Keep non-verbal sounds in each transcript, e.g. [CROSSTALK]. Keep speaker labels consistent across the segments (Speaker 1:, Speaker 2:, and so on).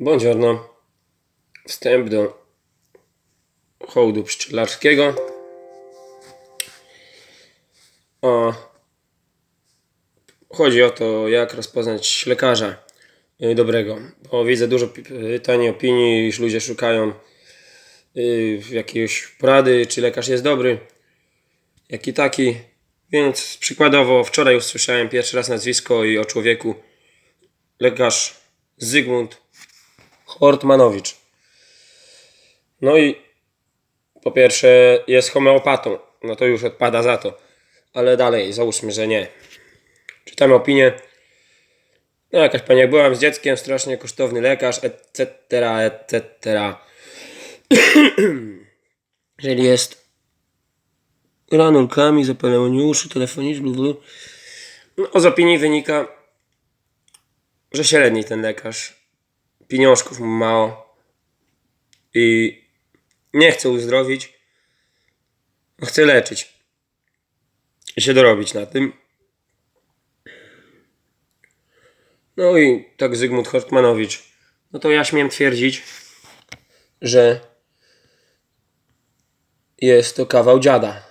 Speaker 1: Buongiorno. Wstęp do hołdu pszczelarskiego. O, chodzi o to, jak rozpoznać lekarza y, dobrego. Bo widzę dużo pytań, opinii, iż ludzie szukają y, jakiejś porady, czy lekarz jest dobry, jaki taki. Więc przykładowo wczoraj usłyszałem pierwszy raz nazwisko i o człowieku lekarz Zygmunt Hortmanowicz. No i po pierwsze jest homeopatą, no to już odpada za to. Ale dalej, załóżmy, że nie. Czytamy opinię. No jakaś pani, jak byłam z dzieckiem, strasznie kosztowny lekarz, etc., etc. [CLEARS THROAT] Jeżeli jest ranulkami, zapalenie uszu, telefoniczny. No, z opinii wynika, że średni ten lekarz. Pieniążków mu mało i nie chce uzdrowić, chce leczyć i się dorobić na tym. No i tak Zygmunt Hortmanowicz. No to ja śmiem twierdzić, że jest to kawał dziada.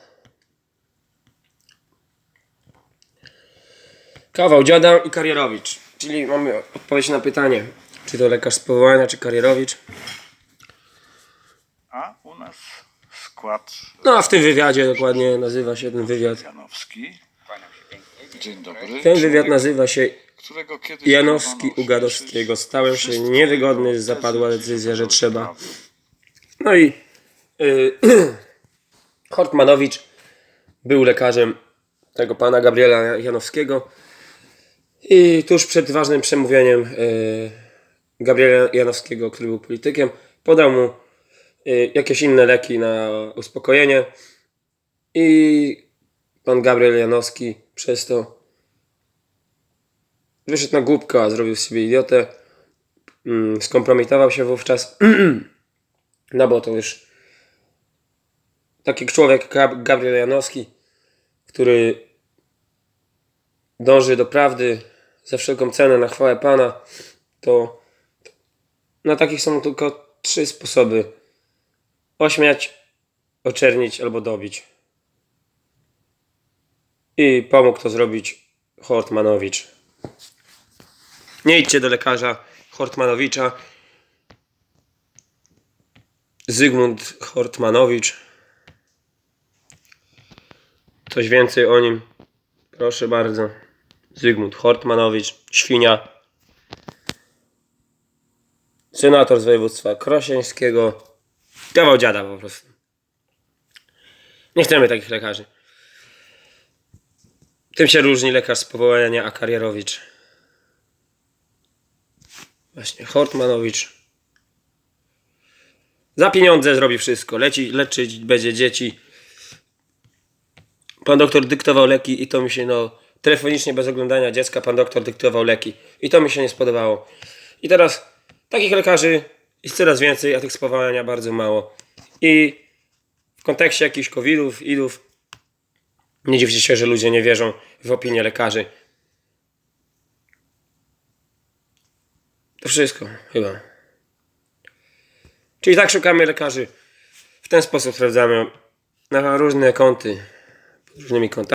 Speaker 1: Kawał dziada i karierowicz. Czyli mamy odpowiedź na pytanie, czy to lekarz z powołania, czy karierowicz.
Speaker 2: A u nas skład
Speaker 1: No a w tym wywiadzie dokładnie nazywa się ten wywiad.
Speaker 2: Janowski. Dzień dobry.
Speaker 1: Ten wywiad nazywa się
Speaker 2: którego kiedyś
Speaker 1: Janowski
Speaker 2: próbowano
Speaker 1: u Gadowskiego. Stałem się
Speaker 2: wszystkie
Speaker 1: niewygodny,
Speaker 2: jego
Speaker 1: zapadła
Speaker 2: tezy
Speaker 1: decyzja, że trzeba. No i y, [CLEARS THROAT] Hortmanowicz był lekarzem tego pana Gabriela Janowskiego. I tuż przed ważnym przemówieniem y, Gabriela Janowskiego, który był politykiem, podał mu y, jakieś inne leki na uspokojenie. I pan Gabriel Janowski przez to wyszedł na głupka, zrobił z siebie idiotę. Mm, skompromitował się wówczas. [CLEARS THROAT] No bo to już taki człowiek, Gab- Gabriel Janowski, który dąży do prawdy za wszelką cenę na chwałę Pana, to na takich są tylko trzy sposoby. Ośmiać, oczernić albo dobić. I pomógł to zrobić Hortmanowicz. Nie idźcie do lekarza Hortmanowicza. Zygmunt Hortmanowicz. Coś więcej o nim. Proszę bardzo. Zygmunt Hortmanowicz, świnia. Senator z województwa krosiańskiego. Kawał dziada po prostu. Nie chcemy takich lekarzy. Tym się różni lekarz z powołania, a karierowicz. Właśnie, Hortmanowicz. Za pieniądze zrobi wszystko. Leci, leczyć będzie dzieci. Pan doktor dyktował leki i to mi się, no, telefonicznie bez oglądania dziecka, pan doktor dyktował leki. I to mi się nie spodobało. I teraz takich lekarzy jest coraz więcej, a tych z powołania bardzo mało. I w kontekście jakichś covidów, idów, nie dziwcie się, że ludzie nie wierzą w opinię lekarzy. To wszystko, chyba. Czyli tak szukamy lekarzy. W ten sposób sprawdzamy na różne kąty, różnymi kątami.